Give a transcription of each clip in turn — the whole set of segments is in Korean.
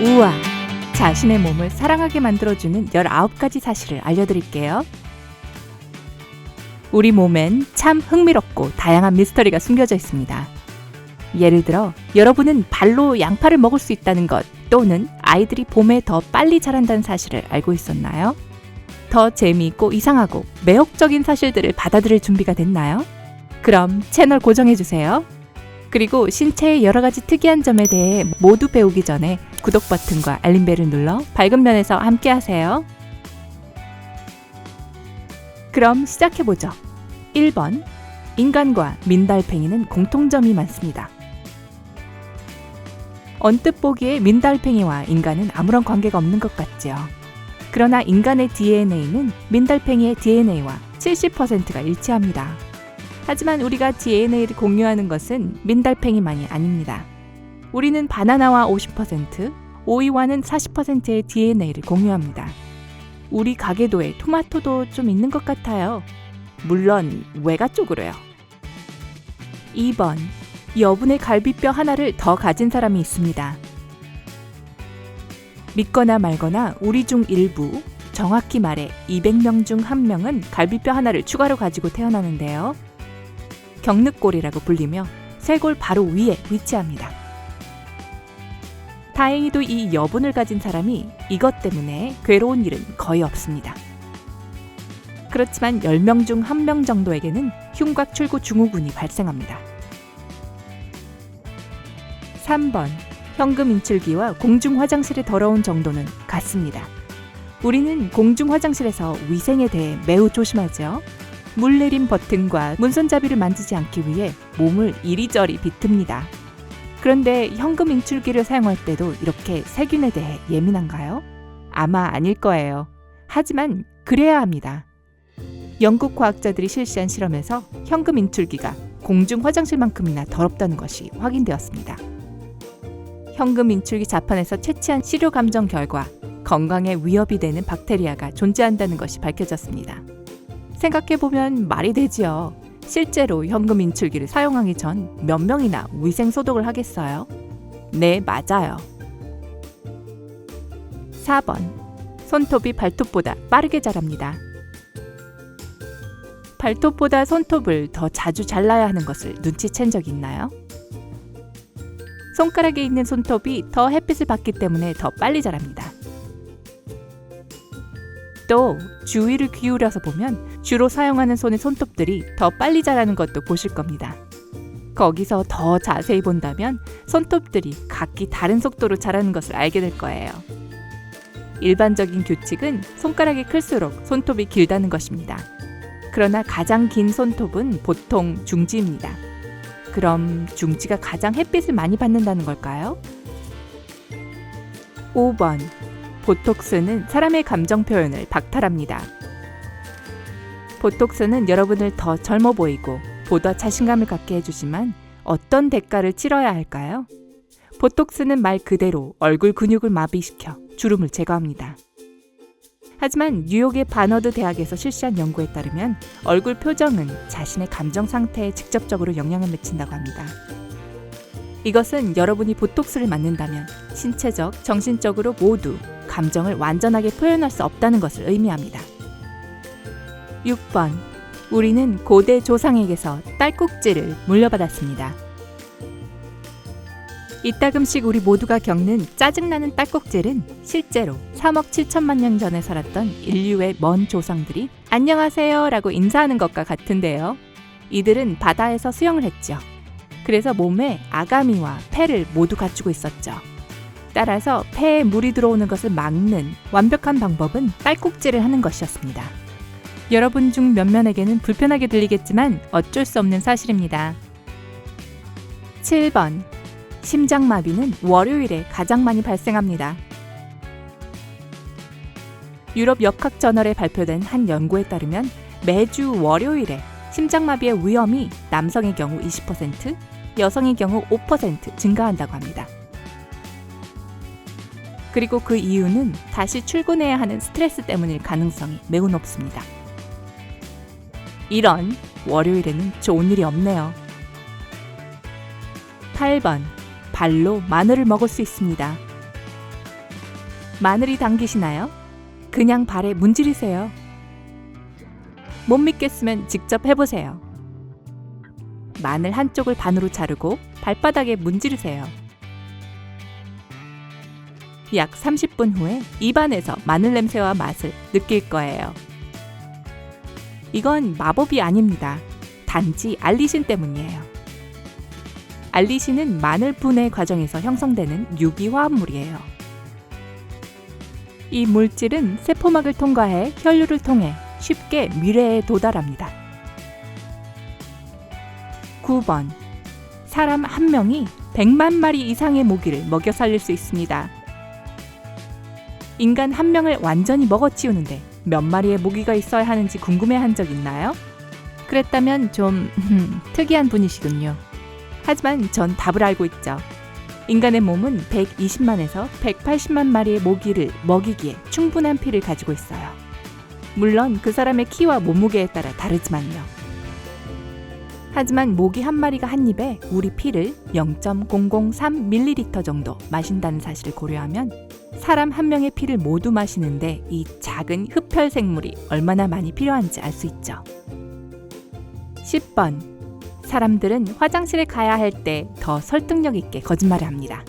우와! 자신의 몸을 사랑하게 만들어주는 19가지 사실을 알려드릴게요. 우리 몸엔 참 흥미롭고 다양한 미스터리가 숨겨져 있습니다. 예를 들어, 여러분은 발로 양파를 먹을 수 있다는 것, 또는 아이들이 봄에 더 빨리 자란다는 사실을 알고 있었나요? 더 재미있고 이상하고 매혹적인 사실들을 받아들일 준비가 됐나요? 그럼 채널 고정해주세요. 그리고 신체의 여러 가지 특이한 점에 대해 모두 배우기 전에 구독 버튼과 알림벨을 눌러 밝은 면에서 함께 하세요. 그럼 시작해보죠. 1번. 인간과 민달팽이는 공통점이 많습니다. 언뜻 보기에 민달팽이와 인간은 아무런 관계가 없는 것 같죠. 그러나 인간의 DNA는 민달팽이의 DNA와 70%가 일치합니다. 하지만 우리가 DNA를 공유하는 것은 민달팽이만이 아닙니다. 우리는 바나나와 50%, 오이와는 40%의 DNA를 공유합니다. 우리 가게도에 토마토도 좀 있는 것 같아요. 물론 외가 쪽으로요. 2번. 여분의 갈비뼈 하나를 더 가진 사람이 있습니다. 믿거나 말거나 우리 중 일부, 정확히 말해 200명 중한 명은 갈비뼈 하나를 추가로 가지고 태어나는데요. 경늑골이라고 불리며 쇄골 바로 위에 위치합니다. 다행히도 이 여분을 가진 사람이 이것 때문에 괴로운 일은 거의 없습니다. 그렇지만 10명 중 1명 정도에게는 흉곽 출구 증후군이 발생합니다. 3번. 현금 인출기와 공중 화장실의 더러운 정도는 같습니다. 우리는 공중 화장실에서 위생에 대해 매우 조심하죠. 물 내림 버튼과 문손잡이를 만지지 않기 위해 몸을 이리저리 비틉니다. 그런데 현금 인출기를 사용할 때도 이렇게 세균에 대해 예민한가요? 아마 아닐 거예요. 하지만 그래야 합니다. 영국 과학자들이 실시한 실험에서 현금 인출기가 공중 화장실만큼이나 더럽다는 것이 확인되었습니다. 현금 인출기 자판에서 채취한 시료 감정 결과 건강에 위협이 되는 박테리아가 존재한다는 것이 밝혀졌습니다. 생각해보면 말이 되지요. 실제로 현금 인출기를 사용하기 전 몇 명이나 위생 소독을 하겠어요? 네, 맞아요. 4번. 손톱이 발톱보다 빠르게 자랍니다. 발톱보다 손톱을 더 자주 잘라야 하는 것을 눈치챈 적 있나요? 손가락에 있는 손톱이 더 햇빛을 받기 때문에 더 빨리 자랍니다. 또 주의를 기울여서 보면 주로 사용하는 손의 손톱들이 더 빨리 자라는 것도 보실 겁니다. 거기서 더 자세히 본다면 손톱들이 각기 다른 속도로 자라는 것을 알게 될 거예요. 일반적인 규칙은 손가락이 클수록 손톱이 길다는 것입니다. 그러나 가장 긴 손톱은 보통 중지입니다. 그럼 중지가 가장 햇빛을 많이 받는다는 걸까요? 5번. 보톡스는 사람의 감정 표현을 박탈합니다. 보톡스는 여러분을 더 젊어 보이고 보다 자신감을 갖게 해주지만 어떤 대가를 치러야 할까요? 보톡스는 말 그대로 얼굴 근육을 마비시켜 주름을 제거합니다. 하지만 뉴욕의 바너드 대학에서 실시한 연구에 따르면 얼굴 표정은 자신의 감정 상태에 직접적으로 영향을 미친다고 합니다. 이것은 여러분이 보톡스를 맞는다면 신체적, 정신적으로 모두 감정을 완전하게 표현할 수 없다는 것을 의미합니다. 6번. 우리는 고대 조상에게서 딸꾹질을 물려받았습니다. 이따금씩 우리 모두가 겪는 짜증나는 딸꾹질은 실제로 3억 7천만 년 전에 살았던 인류의 먼 조상들이 안녕하세요 라고 인사하는 것과 같은데요. 이들은 바다에서 수영을 했죠. 그래서 몸에 아가미와 폐를 모두 갖추고 있었죠. 따라서 폐에 물이 들어오는 것을 막는 완벽한 방법은 딸꾹질을 하는 것이었습니다. 여러분 중 몇몇에게는 불편하게 들리겠지만 어쩔 수 없는 사실입니다. 7번. 심장마비는 월요일에 가장 많이 발생합니다. 유럽 역학 저널에 발표된 한 연구에 따르면 매주 월요일에 심장마비의 위험이 남성의 경우 20%, 여성의 경우 5% 증가한다고 합니다. 그리고 그 이유는 다시 출근해야 하는 스트레스 때문일 가능성이 매우 높습니다. 이런 월요일에는 좋은 일이 없네요. 8번 발로 마늘을 먹을 수 있습니다. 마늘이 당기시나요? 그냥 발에 문지르세요. 못 믿겠으면 직접 해보세요. 마늘 한쪽을 반으로 자르고 발바닥에 문지르세요. 약 30분 후에 입안에서 마늘 냄새와 맛을 느낄 거예요. 이건 마법이 아닙니다. 단지 알리신 때문이에요. 알리신은 마늘 분해 과정에서 형성되는 유기화합물이에요. 이 물질은 세포막을 통과해 혈류를 통해 쉽게 미래에 도달합니다. 9번. 사람 한 명이 100만 마리 이상의 모기를 먹여 살릴 수 있습니다. 인간 한 명을 완전히 먹어치우는데 몇 마리의 모기가 있어야 하는지 궁금해 한 적 있나요? 그랬다면 좀 특이한 분이시군요. 하지만 전 답을 알고 있죠. 인간의 몸은 120만에서 180만 마리의 모기를 먹이기에 충분한 피를 가지고 있어요. 물론 그 사람의 키와 몸무게에 따라 다르지만요. 하지만 모기 한 마리가 한 입에 우리 피를 0.003ml 정도 마신다는 사실을 고려하면 사람 한 명의 피를 모두 마시는데 이 작은 흡혈 생물이 얼마나 많이 필요한지 알 수 있죠. 10번. 사람들은 화장실에 가야 할 때 더 설득력 있게 거짓말을 합니다.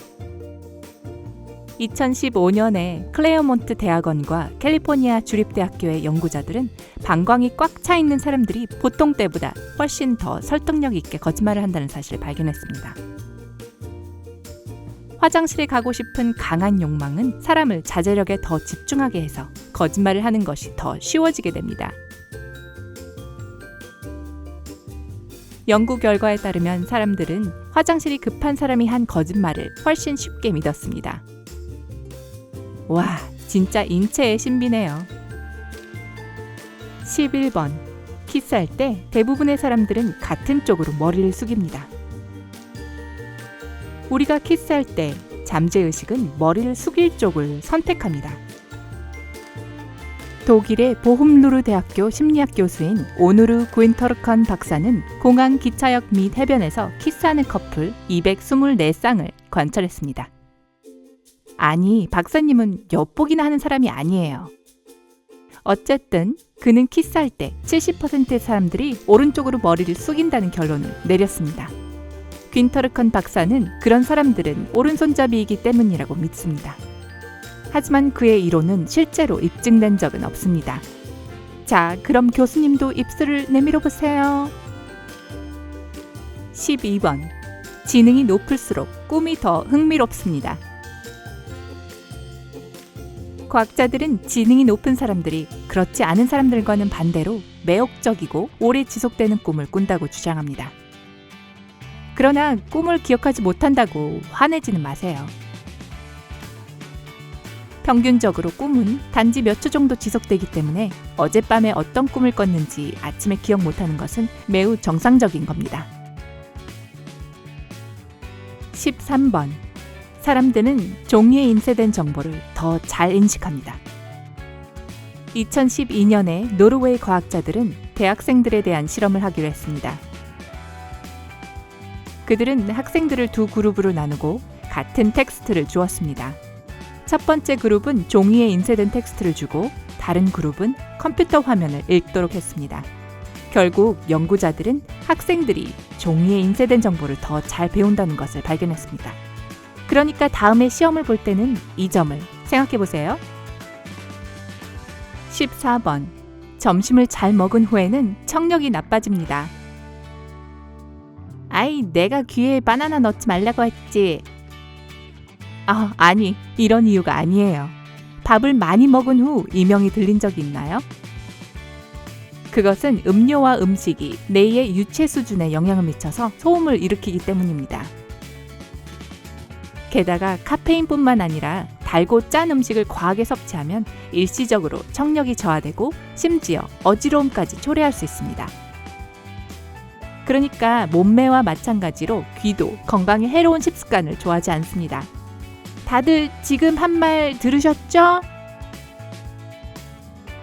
2015년에 클레어몬트 대학원과 캘리포니아 주립대학교의 연구자들은 방광이 꽉 차 있는 사람들이 보통 때보다 훨씬 더 설득력 있게 거짓말을 한다는 사실을 발견했습니다. 화장실에 가고 싶은 강한 욕망은 사람을 자제력에 더 집중하게 해서 거짓말을 하는 것이 더 쉬워지게 됩니다. 연구 결과에 따르면 사람들은 화장실이 급한 사람이 한 거짓말을 훨씬 쉽게 믿었습니다. 와, 진짜 인체의 신비네요. 11번. 키스할 때 대부분의 사람들은 같은 쪽으로 머리를 숙입니다. 우리가 키스할 때 잠재의식은 머리를 숙일 쪽을 선택합니다. 독일의 보훔루르 대학교 심리학 교수인 오누르 구인터르컨 박사는 공항 기차역 및 해변에서 키스하는 커플 224쌍을 관찰했습니다. 아니, 박사님은 엿보기나 하는 사람이 아니에요. 어쨌든 그는 키스할 때 70%의 사람들이 오른쪽으로 머리를 숙인다는 결론을 내렸습니다. 퀸터르컨 박사는 그런 사람들은 오른손잡이이기 때문이라고 믿습니다. 하지만 그의 이론은 실제로 입증된 적은 없습니다. 자, 그럼 교수님도 입술을 내밀어 보세요. 12번. 지능이 높을수록 꿈이 더 흥미롭습니다. 과학자들은 지능이 높은 사람들이 그렇지 않은 사람들과는 반대로 매혹적이고 오래 지속되는 꿈을 꾼다고 주장합니다. 그러나 꿈을 기억하지 못한다고 화내지는 마세요. 평균적으로 꿈은 단지 몇 초 정도 지속되기 때문에 어젯밤에 어떤 꿈을 꿨는지 아침에 기억 못하는 것은 매우 정상적인 겁니다. 13번. 사람들은 종이에 인쇄된 정보를 더 잘 인식합니다. 2012년에 노르웨이 과학자들은 대학생들에 대한 실험을 하기로 했습니다. 그들은 학생들을 두 그룹으로 나누고 같은 텍스트를 주었습니다. 첫 번째 그룹은 종이에 인쇄된 텍스트를 주고 다른 그룹은 컴퓨터 화면을 읽도록 했습니다. 결국 연구자들은 학생들이 종이에 인쇄된 정보를 더 잘 배운다는 것을 발견했습니다. 그러니까 다음에 시험을 볼 때는 이 점을 생각해 보세요. 14번. 점심을 잘 먹은 후에는 청력이 나빠집니다. 아이, 내가 귀에 바나나 넣지 말라고 했지. 아, 아니, 이런 이유가 아니에요. 밥을 많이 먹은 후 이명이 들린 적이 있나요? 그것은 음료와 음식이 뇌의 유체 수준에 영향을 미쳐서 소음을 일으키기 때문입니다. 게다가 카페인뿐만 아니라 달고 짠 음식을 과하게 섭취하면 일시적으로 청력이 저하되고 심지어 어지러움까지 초래할 수 있습니다. 그러니까 몸매와 마찬가지로 귀도 건강에 해로운 식습관을 좋아하지 않습니다. 다들 지금 한 말 들으셨죠?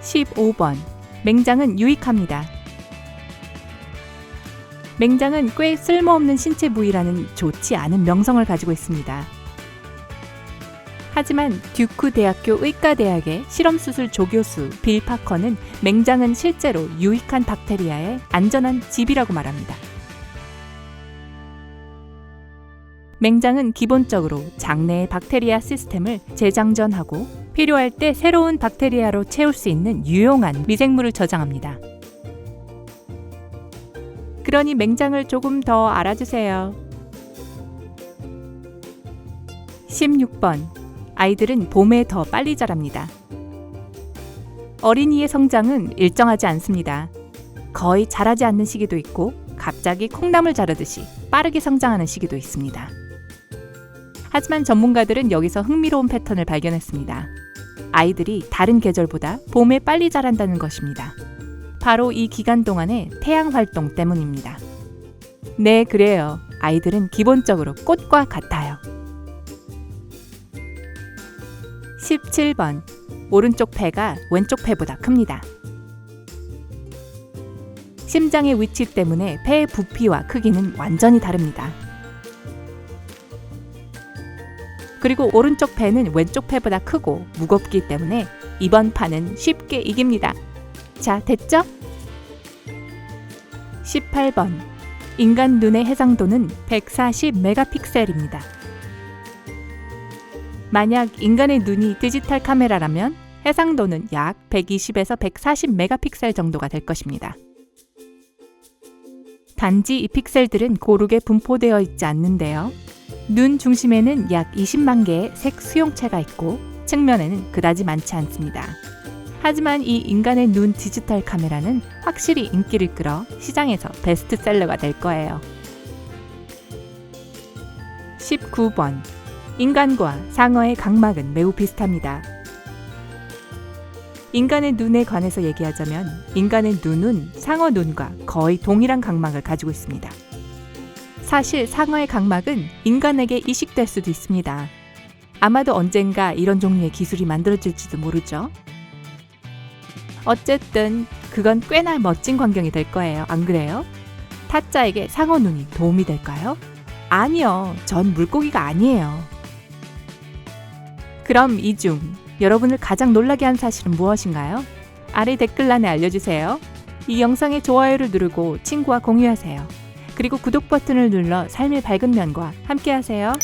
15번. 맹장은 유익합니다. 맹장은 꽤 쓸모없는 신체 부위라는 좋지 않은 명성을 가지고 있습니다. 하지만 듀크 대학교 의과대학의 실험수술 조교수 빌 파커는 맹장은 실제로 유익한 박테리아의 안전한 집이라고 말합니다. 맹장은 기본적으로 장내의 박테리아 시스템을 재장전하고 필요할 때 새로운 박테리아로 채울 수 있는 유용한 미생물을 저장합니다. 그러니 맹장을 조금 더 알아주세요. 16번. 아이들은 봄에 더 빨리 자랍니다. 어린이의 성장은 일정하지 않습니다. 거의 자라지 않는 시기도 있고 갑자기 콩나물 자르듯이 빠르게 성장하는 시기도 있습니다. 하지만 전문가들은 여기서 흥미로운 패턴을 발견했습니다. 아이들이 다른 계절보다 봄에 빨리 자란다는 것입니다. 바로 이 기간 동안의 태양 활동 때문입니다. 네, 그래요. 아이들은 기본적으로 꽃과 같아요. 17번. 오른쪽 폐가 왼쪽 폐보다 큽니다. 심장의 위치 때문에 폐의 부피와 크기는 완전히 다릅니다. 그리고 오른쪽 폐는 왼쪽 폐보다 크고 무겁기 때문에 이번 판은 쉽게 이깁니다. 자, 됐죠? 18번. 인간 눈의 해상도는 140 메가픽셀입니다. 만약 인간의 눈이 디지털 카메라라면 해상도는 약 120에서 140 메가픽셀 정도가 될 것입니다. 단지 이 픽셀들은 고르게 분포되어 있지 않는데요. 눈 중심에는 약 20만 개의 색 수용체가 있고 측면에는 그다지 많지 않습니다. 하지만 이 인간의 눈 디지털 카메라는 확실히 인기를 끌어 시장에서 베스트셀러가 될 거예요. 19번. 인간과 상어의 각막은 매우 비슷합니다. 인간의 눈에 관해서 얘기하자면 인간의 눈은 상어 눈과 거의 동일한 각막을 가지고 있습니다. 사실 상어의 각막은 인간에게 이식될 수도 있습니다. 아마도 언젠가 이런 종류의 기술이 만들어질지도 모르죠. 어쨌든 그건 꽤나 멋진 광경이 될 거예요. 안 그래요? 타짜에게 상어 눈이 도움이 될까요? 아니요. 전 물고기가 아니에요. 그럼 이 중 여러분을 가장 놀라게 한 사실은 무엇인가요? 아래 댓글란에 알려주세요. 이 영상에 좋아요를 누르고 친구와 공유하세요. 그리고 구독 버튼을 눌러 삶의 밝은 면과 함께하세요.